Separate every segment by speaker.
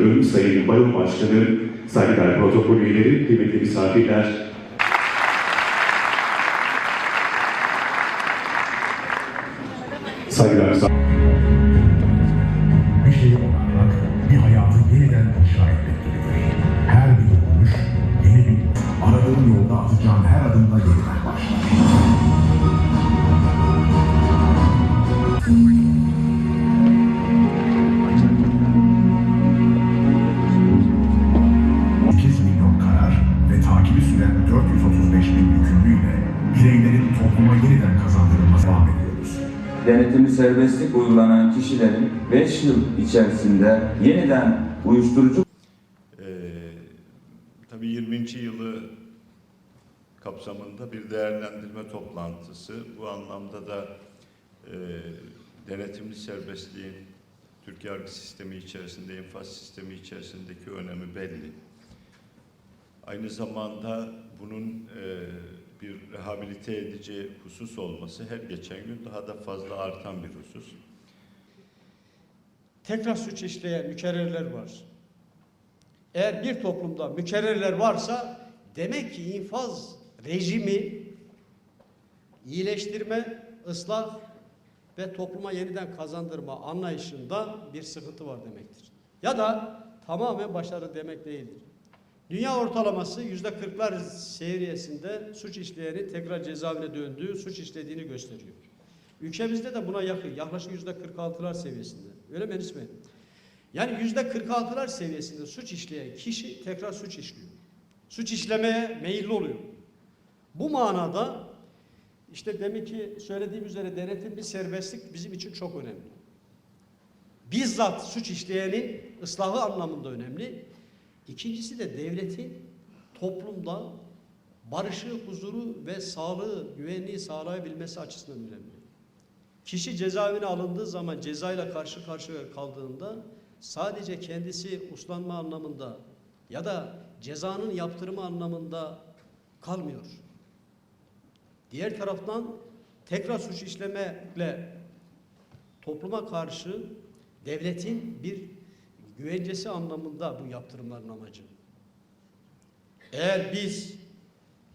Speaker 1: Sayın Baro Başkanı, saygıdeğer protokol üyeleri, kıymetli misafirler, saygıdeğer misafirler.
Speaker 2: bir şeyi onarmak, bir hayatı yeniden inşa etmek gibidir. Her bir dokunuş, yeni bir aradığın yolda atacağın her adımla yeniden
Speaker 3: serbestlik uygulanan kişilerin 5 yıl içerisinde yeniden uyuşturucu
Speaker 4: Ee, tabii 20. yılı kapsamında bir değerlendirme toplantısı. Bu anlamda da e, denetimli serbestliğin Türk yargı sistemi içerisinde, infaz sistemi içerisindeki önemi belli. Aynı zamanda bunun e, bir rehabilite edici husus olması her geçen gün daha da fazla artan bir husus.
Speaker 5: tekrar suç işleyen mükerrerler var. Eğer bir toplumda mükerrerler varsa demek ki infaz rejimi iyileştirme, ıslah ve topluma yeniden kazandırma anlayışında bir sıkıntı var demektir. Ya da tamamen başarı demek değildir. Dünya ortalaması yüzde kırklar seviyesinde suç işleyenin tekrar cezaevine döndüğü, suç işlediğini gösteriyor. Ülkemizde de buna yakın, yaklaşık yüzde 46'lar seviyesinde. Öyle mi Enis Bey? Yani yüzde 46'lar seviyesinde suç işleyen kişi tekrar suç işliyor. Suç işlemeye meyilli oluyor. Bu manada işte demin ki söylediğim üzere denetim bir serbestlik bizim için çok önemli. Bizzat suç işleyenin ıslahı anlamında önemli. İkincisi de devletin toplumda barışı, huzuru ve sağlığı, güvenliği sağlayabilmesi açısından önemli. Kişi cezaevine alındığı zaman cezayla karşı karşıya kaldığında sadece kendisi uslanma anlamında ya da cezanın yaptırımı anlamında kalmıyor. Diğer taraftan tekrar suç işlemekle topluma karşı devletin bir güvencesi anlamında bu yaptırımların amacı. Eğer biz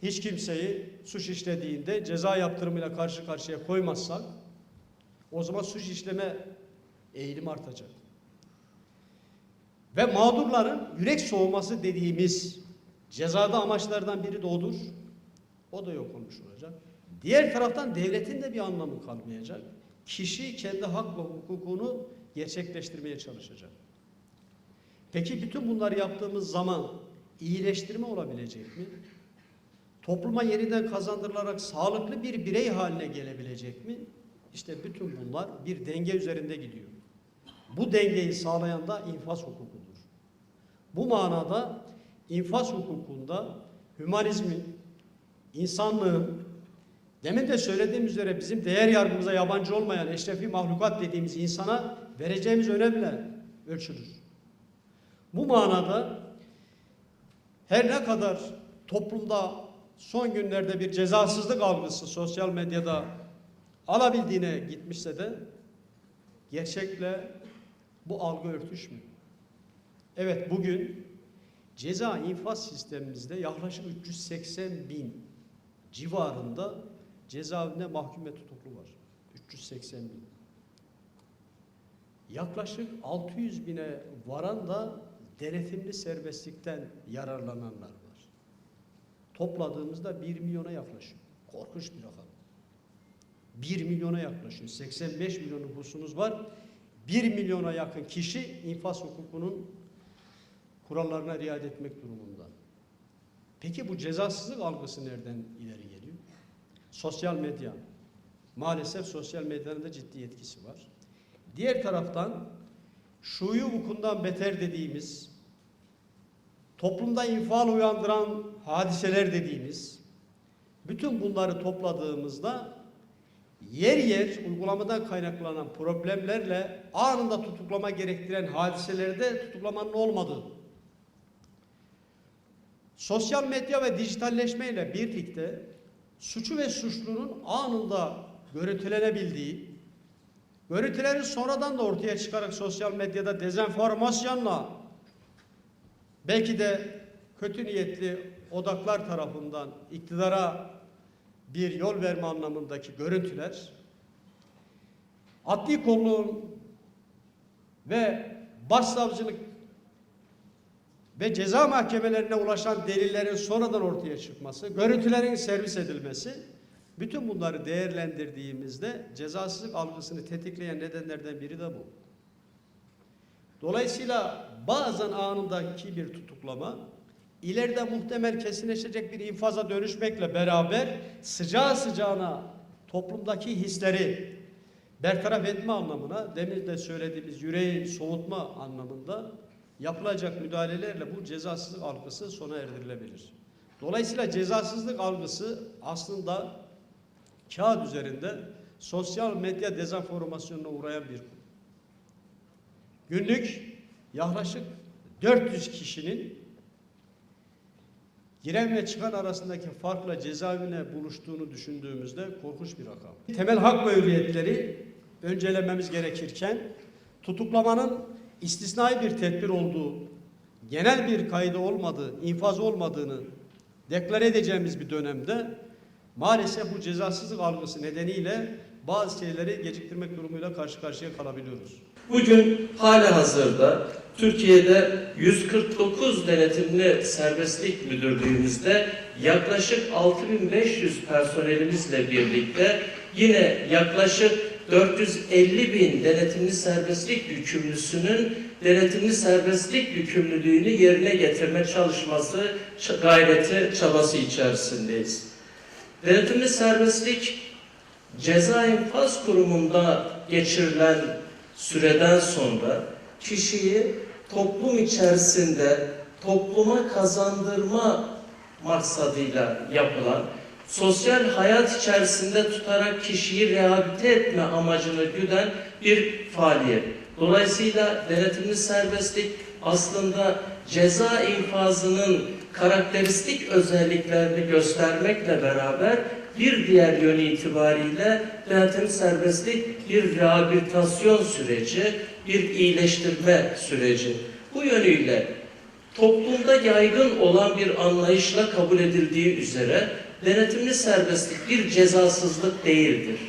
Speaker 5: hiç kimseyi suç işlediğinde ceza yaptırımıyla karşı karşıya koymazsak o zaman suç işleme eğilim artacak. Ve mağdurların yürek soğuması dediğimiz cezada amaçlardan biri de odur. O da yok olmuş olacak. Diğer taraftan devletin de bir anlamı kalmayacak. Kişi kendi hak ve hukukunu gerçekleştirmeye çalışacak. Peki bütün bunları yaptığımız zaman iyileştirme olabilecek mi? Topluma yeniden kazandırılarak sağlıklı bir birey haline gelebilecek mi? İşte bütün bunlar bir denge üzerinde gidiyor. Bu dengeyi sağlayan da infaz hukukudur. Bu manada infaz hukukunda hümanizmin, insanlığın, demin de söylediğim üzere bizim değer yargımıza yabancı olmayan eşrefi mahlukat dediğimiz insana vereceğimiz önemle ölçülür. Bu manada her ne kadar toplumda son günlerde bir cezasızlık algısı sosyal medyada alabildiğine gitmişse de gerçekle bu algı örtüşmüyor. Evet bugün ceza infaz sistemimizde yaklaşık 380 bin civarında cezaevinde mahkum tutuklu var. 380 bin. Yaklaşık 600 bine varan da denetimli serbestlikten yararlananlar var. Topladığımızda 1 milyona yaklaşıyor. Korkunç bir rakam. 1 milyona yaklaşıyor. 85 milyon nüfusumuz var. 1 milyona yakın kişi infaz hukukunun kurallarına riayet etmek durumunda. Peki bu cezasızlık algısı nereden ileri geliyor? Sosyal medya. Maalesef sosyal medyanın da ciddi etkisi var. Diğer taraftan şuyu vukundan beter dediğimiz, toplumda infial uyandıran hadiseler dediğimiz, bütün bunları topladığımızda yer yer uygulamadan kaynaklanan problemlerle anında tutuklama gerektiren hadiselerde tutuklamanın olmadığı, sosyal medya ve dijitalleşmeyle birlikte suçu ve suçlunun anında görüntülenebildiği, görüntülerin sonradan da ortaya çıkarak sosyal medyada dezenformasyonla belki de kötü niyetli odaklar tarafından iktidara bir yol verme anlamındaki görüntüler adli kolluğun ve başsavcılık ve ceza mahkemelerine ulaşan delillerin sonradan ortaya çıkması, görüntülerin servis edilmesi, bütün bunları değerlendirdiğimizde cezasızlık algısını tetikleyen nedenlerden biri de bu. Dolayısıyla bazen anındaki bir tutuklama, ileride muhtemel kesinleşecek bir infaza dönüşmekle beraber sıcağı sıcağına toplumdaki hisleri bertaraf etme anlamına, demin de söylediğimiz yüreği soğutma anlamında yapılacak müdahalelerle bu cezasızlık algısı sona erdirilebilir. Dolayısıyla cezasızlık algısı aslında kağıt üzerinde sosyal medya dezenformasyonuna uğrayan bir. Günlük yaklaşık 400 kişinin giren ve çıkan arasındaki farkla cezaevine buluştuğunu düşündüğümüzde korkunç bir rakam. Temel hak ve hürriyetleri öncelememiz gerekirken tutuklamanın istisnai bir tedbir olduğu, genel bir kaydı olmadığı, infaz olmadığını deklare edeceğimiz bir dönemde maalesef bu cezasızlık algısı nedeniyle bazı şeyleri geciktirmek durumuyla karşı karşıya kalabiliyoruz.
Speaker 6: Bugün hala hazırda Türkiye'de 149 denetimli serbestlik müdürlüğümüzde yaklaşık 6500 personelimizle birlikte yine yaklaşık 450 bin denetimli serbestlik yükümlüsünün denetimli serbestlik yükümlülüğünü yerine getirme çalışması, gayreti, çabası içerisindeyiz. Denetimli serbestlik ceza infaz kurumunda geçirilen süreden sonra kişiyi toplum içerisinde topluma kazandırma maksadıyla yapılan sosyal hayat içerisinde tutarak kişiyi rehabilite etme amacını güden bir faaliyet. Dolayısıyla denetimli serbestlik aslında ceza infazının karakteristik özelliklerini göstermekle beraber bir diğer yönü itibariyle denetim serbestlik bir rehabilitasyon süreci, bir iyileştirme süreci. Bu yönüyle toplumda yaygın olan bir anlayışla kabul edildiği üzere denetimli serbestlik bir cezasızlık değildir.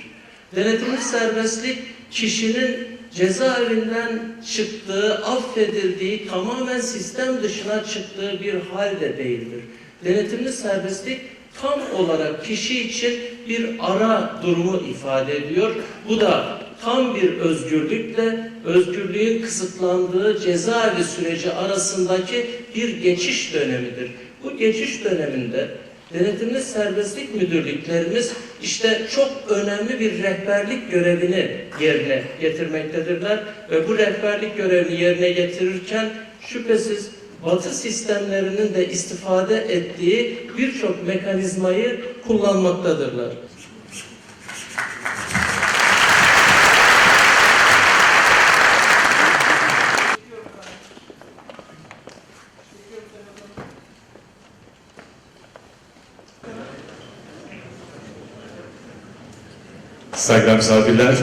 Speaker 6: Denetimli serbestlik kişinin cezaevinden çıktığı, affedildiği, tamamen sistem dışına çıktığı bir hal de değildir. Denetimli serbestlik tam olarak kişi için bir ara durumu ifade ediyor. Bu da tam bir özgürlükle özgürlüğün kısıtlandığı cezaevi süreci arasındaki bir geçiş dönemidir. Bu geçiş döneminde denetimli serbestlik müdürlüklerimiz işte çok önemli bir rehberlik görevini yerine getirmektedirler ve bu rehberlik görevini yerine getirirken şüphesiz Batı sistemlerinin de istifade ettiği birçok mekanizmayı kullanmaktadırlar.
Speaker 1: Saygıdeğer misafirler,